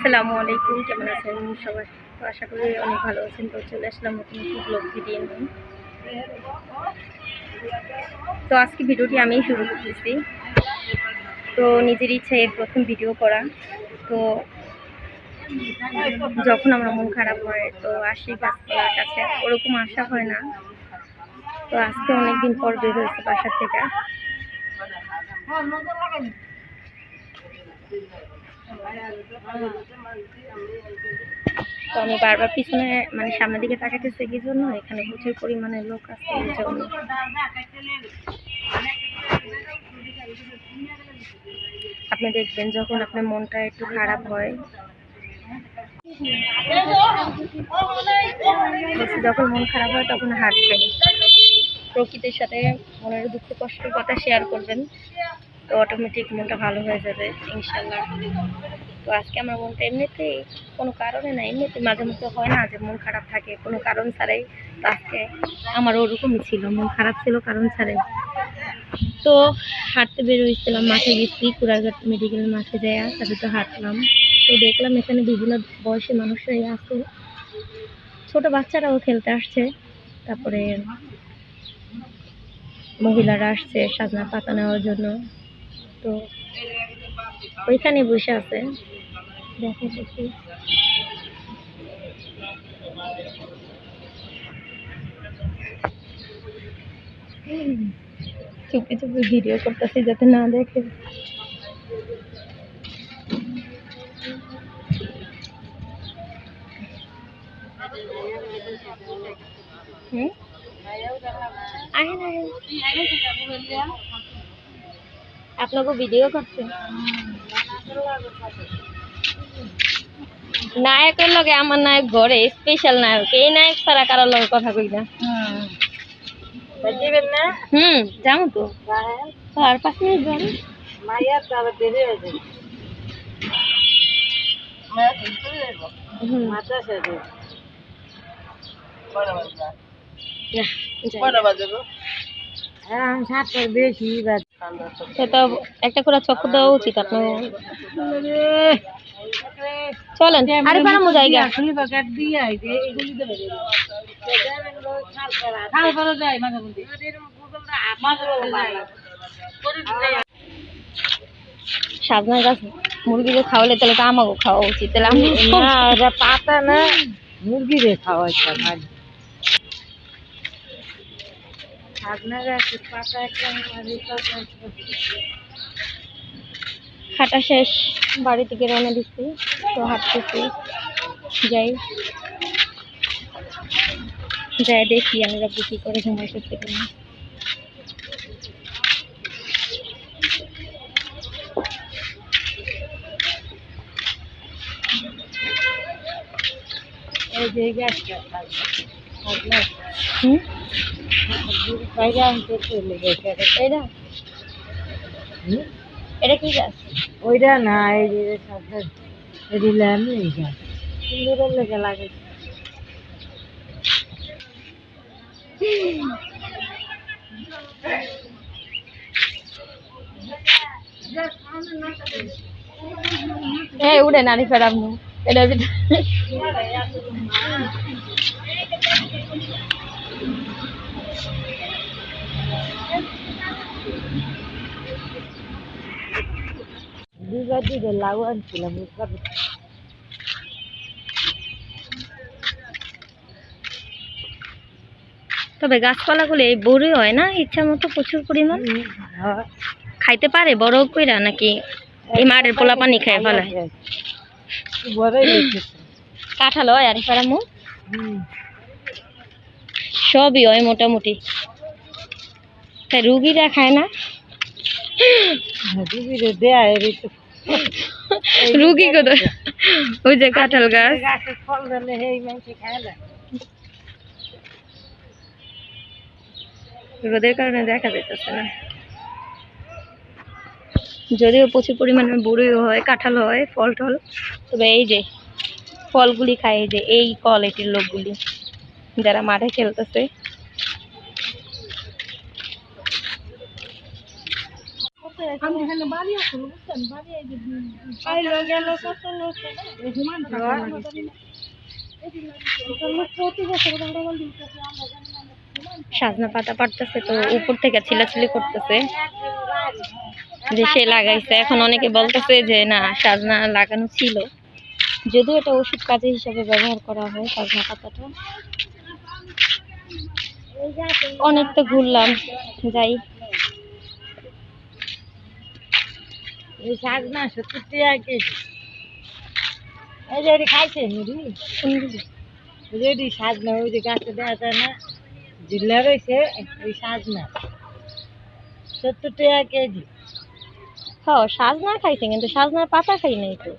আসসালামু আলাইকুম, কেমন আছেন সবাই? তো আশা করি অনেক ভালো আছেন। তো চলে আসলাম নতুন একটি ব্লগ ভিডিও নিয়ে। তো আজকে ভিডিওটি আমিই শুরু করতেছি। তো নিজের ইচ্ছায় এর প্রথম ভিডিও করা। তো যখন আমার মন খারাপ হয়, তো আসি গাছপালার কাছে। ওরকম আশা হয় না। তো আজকে অনেকদিন পর বের হয়েছে বাসার থেকে। তো আমি বারবার পিছনে মানে সামনের দিকে তাকাতেছি কি জন্য এখানে প্রচুর পরিমাণে লোক আছে এই জন্য। আপনি দেখবেন যখন আপনার মনটা একটু খারাপ হয় যখন মন খারাপ হয় তখন হাঁটবেন। প্রকৃতির সাথে মনের দুঃখ কষ্টের কথা শেয়ার করবেন। তো অটোমেটিক মনটা ভালো হয়ে যাবে, ইনশাল্লাহ। তো আজকে আমার মনটা এমনিতেই কোনো কারণে না এমনিতে মাঝে মধ্যে হয় না যে মন খারাপ থাকে, কোনো কারণ ছাড়াই তো আজকে আমার ওরকমই ছিল, মন খারাপ ছিল কারণ ছাড়াই। তো হাঁটতে বের হয়েছিলাম, মাঠে গেছি কুড়াঘাট মেডিকেল মাঠে যাই তারপরে তো হাঁটলাম। তো দেখলাম এখানে বিভিন্ন বয়সী মানুষরাই আছে। ছোট বাচ্চারাও খেলতে আসছে, তারপরে মহিলারা আসছে সাজনা পাতা নেওয়ার জন্য। তো ওইখানে বসে আছে। দেখা চুপি চুপি ভিডিও করতেছি যাতে না দেখে। হুম আহেন আহেন। আপনাকে ভিডিও করছে। নায়কের লগে আমার নায়ক ঘরে স্পেশাল নায়ক। এই নায়ক ছাড়া কারোর লগে কথা কই না। হুম যাব। তো আর পাঁচ মিনিট না, যাই। একটা করে চক্কর দেওয়া উচিত আপনার চলেন আরে জায়গা সাজনা গাছ মুরগিকে খাওয়ালে, তাহলে তো খাওয়া উচিত, তাহলে আমি না পাতা একটা মারি পাতা একটা। হাঁটা শেষ বাড়ি থেকে রওনা দিচ্ছি তো হাঁটতেছি। যাই। যাই দেখি আমি রাব্বু কি করে ঘুমাইতেছে কিনা। এই যে গাছটা এটা কি গাছ? ওইটা না এই যে এই গাছ। সুন্দর লেগে লাগে। হ্যাঁ উড়ে নারী ফেরাম এটা দুবার দিকে লাউ আনছিলাম বুঝতে তবে গাছপালাগুলো এই বড়ই হয় না? ইচ্ছা মতো প্রচুর পরিমাণ। খাইতে পারে বড় কইরা নাকি এই মাঠের পোলা পানি খায় ফেলে কাঁঠাল হয় আর ফেরামু সবই হয় মোটামুটি। তাই রুগীরা খায় না? দিদিরে দেয়া রুগী কত ওই যে কাঁঠাল গাছ। ফল দিলে সেই মানুষ খায় না। রোদের কারণে দেখা যাইতেছে না। যদিও প্রচুর পরিমাণে বড়িও হয় কাঁঠাল হয় ফল টল। তবে এই যে ফলগুলি খায় এই যে এই কোয়ালিটির লোকগুলি যারা মাঠে খেলতেছে আমি এখানে বাড়ি আসলো বুঝছেন বাড়ি এই যে আইলো গেল কত লোক হুমান প্রতি বছর আমরা বলি আমরা জানি না সাজনা পাতা পারতেছে তো উপর থেকে ছিলাছিলি করতেছে। যে সে লাগাইছে। এখন অনেকে বলতেছে যে না সাজনা লাগানো ছিল। যদিও এটা ওষুধ কাজে হিসাবে ব্যবহার করা হয় সাজনা পাতাটা। অনেক তো ঘুরলাম যাই। এই শাক না সত্তর টাকা কেজি। এই যে খাইছে? রেডি সাজনা ওই যে গাছে দেওয়া যায় না জিল্লা রয়েছে ওই সাজনা সত্তর টাকা কেজি। হ্যাঁ সাজনা খাইছে, কিন্তু সাজনার পাতা খাই নাই তো।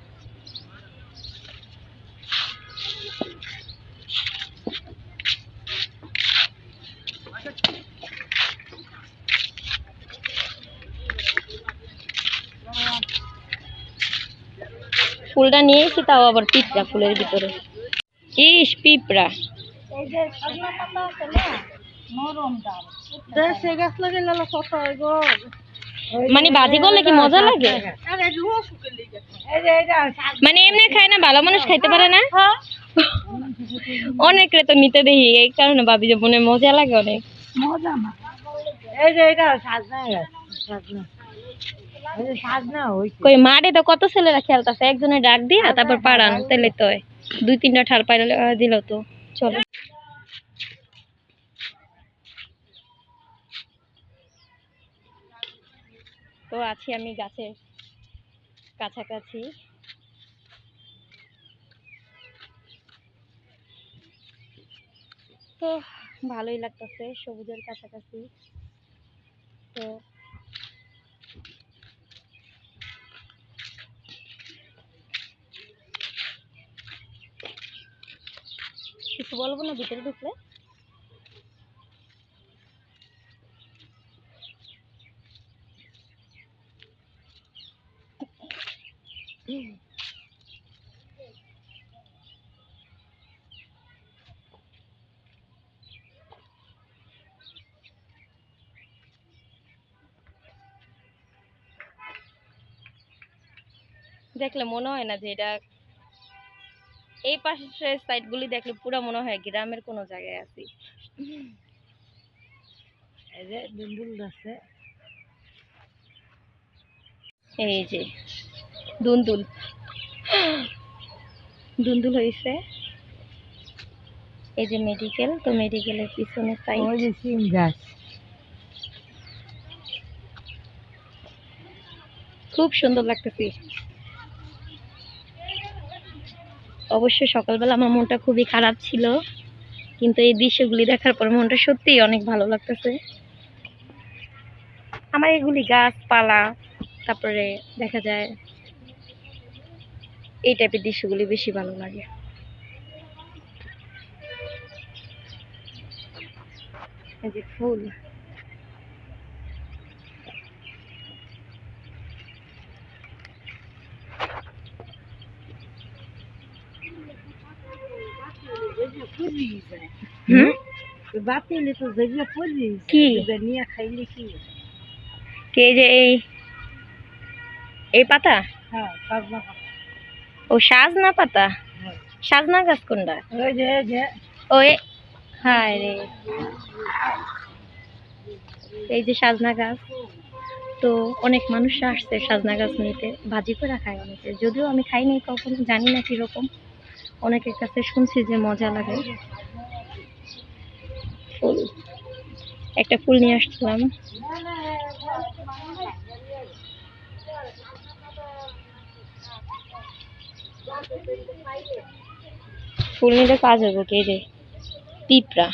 ফুলটা নিয়েছি তাও আবার পিঁপড়া ফুলের ভিতরে। ইস, পিঁপড়া। মানে ভাজি করলে কি মজা লাগে? মানে এমনি খায় না, ভালো মানুষ খাইতে পারে না? অনেক তো নিতে দেখি, এই কারণে ভাবি যে মজা লাগে অনেক। মজা এই যে এটা সাজনা এই যে সাজনা হইছে কই মাঠে তো কত ছেলেরা খেলতেছে? একজনে ডাক দিয়া তারপর পাড়ান তাহলে তো দুই তিনটা ঠাল পাইলে দিল তো চলো। তো আছি আমি গাছের কাছাকাছি। তো ভালোই লাগতেছে সবুজের কাছাকাছি। তো কিছু বলব না ভিতরে ঢুকলে। দেখলে মনে হয় না যে এটা এই পাশের সাইডগুলি দেখলে পুরো মনে হয় গ্রামের কোনো জায়গায় আছি। এই যে দুন্দুল আছে। এই যে দুন্দুল। দুন্দুল হয়েছে এই যে মেডিকেল তো মেডিকেলের পিছনে সাইড ওই যে সিম গাছ। খুব সুন্দর লাগতেছে। অবশ্য সকালবেলা আমার মনটা খুবই খারাপ ছিল, কিন্তু এই দৃশ্যগুলি দেখার পর মনটা সত্যিই অনেক ভালো লাগতেছে। আমার এগুলি গাছপালা, তারপরে দেখা যায় এই টাইপের দৃশ্যগুলি বেশি ভালো লাগে। যে ফুল। খাইলে কি কে যে এই এই পাতা হ্যাঁ সাজনা পাতা। ও সাজনা পাতা। সাজনা গাছ কোনটা ওই যে এই যে হায় রে এই সাজনা গাছ তো অনেক মানুষ আসছে সাজনা গাছ নিতে ভাজি করে খায় অনেকে। যদিও আমি খাইনি কখনো জানি না কীরকম। অনেকের কাছে শুনছি যে মজা লাগে। ফুল। একটা ফুল নিয়ে আসছিলাম। ফুল নিলে কাজ হবে কে রে পিঁপড়া।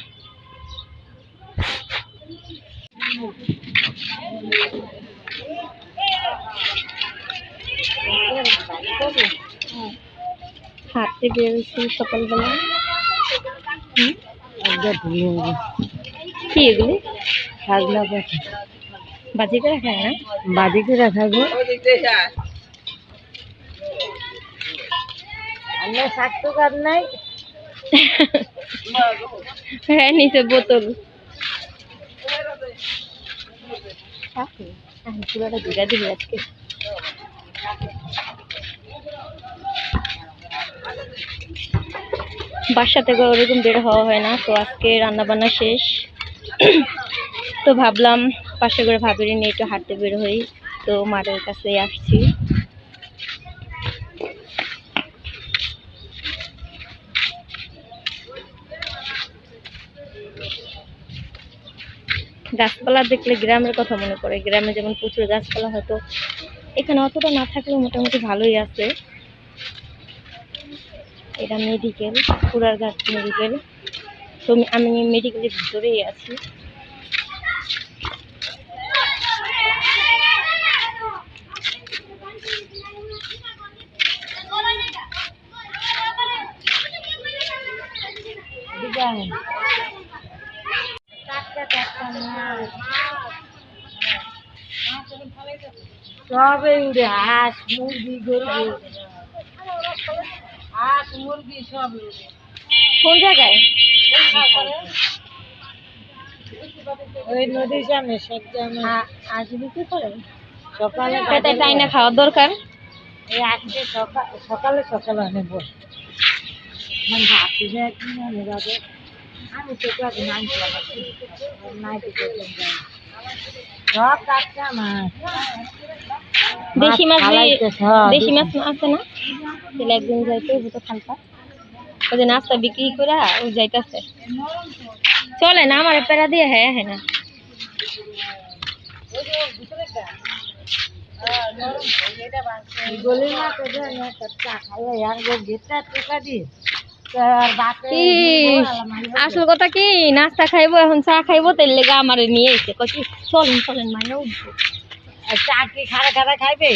হাঁটতে বেরোইছি সকালবেলা। কি এগুলি? সাজনা পাতা বাজি করে খায় না? শাক তো কার নাই? হ্যাঁ নিচে বোতল। আমি পুরোটা ঘুরে দিবি আজকে বাসা থেকে ওরকম বের হওয়া হয় না, তো আজকে রান্না বান্না শেষ। তো ভাবলাম পাশে করে ভাবিনি নিয়ে একটু হাঁটতে বের হই, তো মাঠের কাছে আসছি। গাছপালা দেখলে গ্রামের কথা মনে পড়ে, গ্রামে যেমন প্রচুর গাছপালা হতো, এখানে অতটা না থাকলেও মোটামুটি ভালোই আছে। এটা মেডিকেল ঘাট মেডিকেল তো আমি মেডিকেলের ভিতরেই আছি। সবে উড়ে হাঁস মুরগি গরু। হাঁস মুরগি সব কোন জায়গায়? ওই নদীর সামনে সব বিক্রি করেন? সকালে খাওয়ার দরকার? এই আজকে সকাল সকালে সকালে অনেক বস মানে ভাবছি যে কি যাবে আমি তো নাইটি করতে যাই। সব মাছ দেশি মাছ সব দেশি মাছ আছে না? তাহলে একদিন যাইতে হতো খালকা ওই যে নাস্তা বিক্রি করে ওই যাইতেছে। চলে না, আমার প্যারা দিয়ে হ্যাঁ হ্যাঁ না। আসল কথা কি? নাস্তা খাইবো, এখন চা খাইবো তাই লেগে আমার নিয়ে এসে কচি চলেন চলেন মানে চা কি খারা খারা খাইবে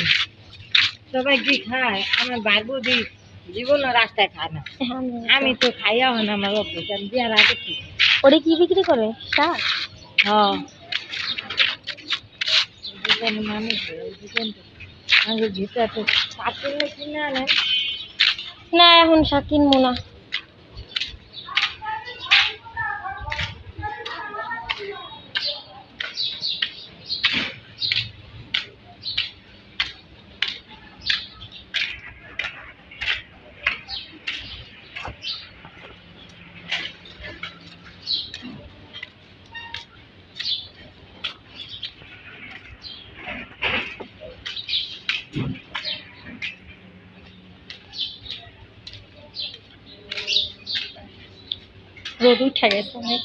সবাই কি খায়? আমার বাবু দি জীবন রাস্তায় খায় না। আমি তো খাইয়া হয় না আমার অপারেশন বিয়ার আগে থেকে ওরে কি বিক্রি করে? শাক হ্যাঁ মানুষ ভিতরে না এখন শাক কিনবো না। রোদ উঠে গেছে অনেক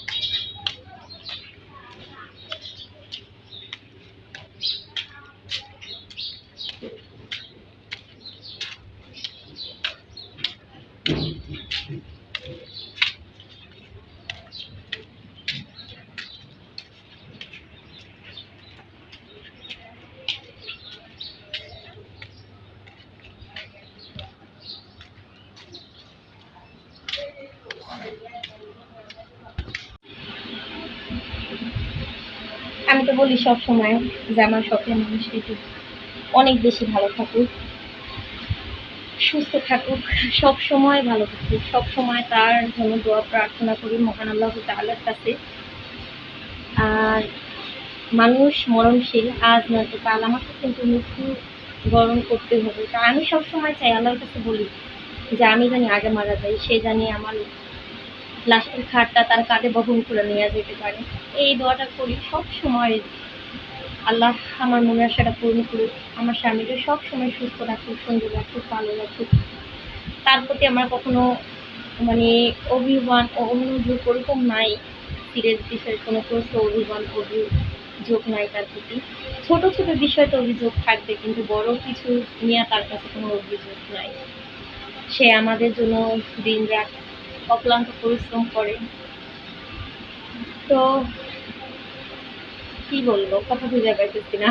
বলি সব সময় যে আমার শখের মানুষটা একটু অনেক বেশি ভালো থাকুক, সুস্থ থাকুক, সব সময় ভালো থাকুক, সব সময় তার জন্য দোয়া, প্রার্থনা করি, মহান আল্লাহ তাআলার কাছে। আর মানুষ মরণশীল, আজ নয়তো কাল, আমাকে কিন্তু মৃত্যু বরণ করতে হবে। তা আমি সব সময় চাই আল্লাহর কাছে বলি যে আমি জানি আগে মারা যাই সে জানি আমার লাস্টের খাটটা তার কাঁধে বহন করে নিয়ে যেতে পারে। এই দোয়াটা করি সব সময় আল্লাহ আমার মনের আশাটা পূরণ করুক, আমার স্বামীকে সব সময় সুস্থ রাখুক, সুন্দর রাখুক, ভালো রাখুক। তার প্রতি আমার কখনো মানে অভিমান ও অনুযোগ ওরকম নাই সিরিয়াস বিষয়ে কোনো প্রশ্ন, অভিমান, অভিযোগ নাই তার প্রতি। ছোট ছোট বিষয়ে তো অভিযোগ থাকবে, কিন্তু বড় কিছু নিয়ে তার কাছে কোনো অভিযোগ নাই। সে আমাদের জন্য দিন রাত অক্লান্ত পরিশ্রম করে। তো কি বলব? কথা খুঁজে পাইতেছি না।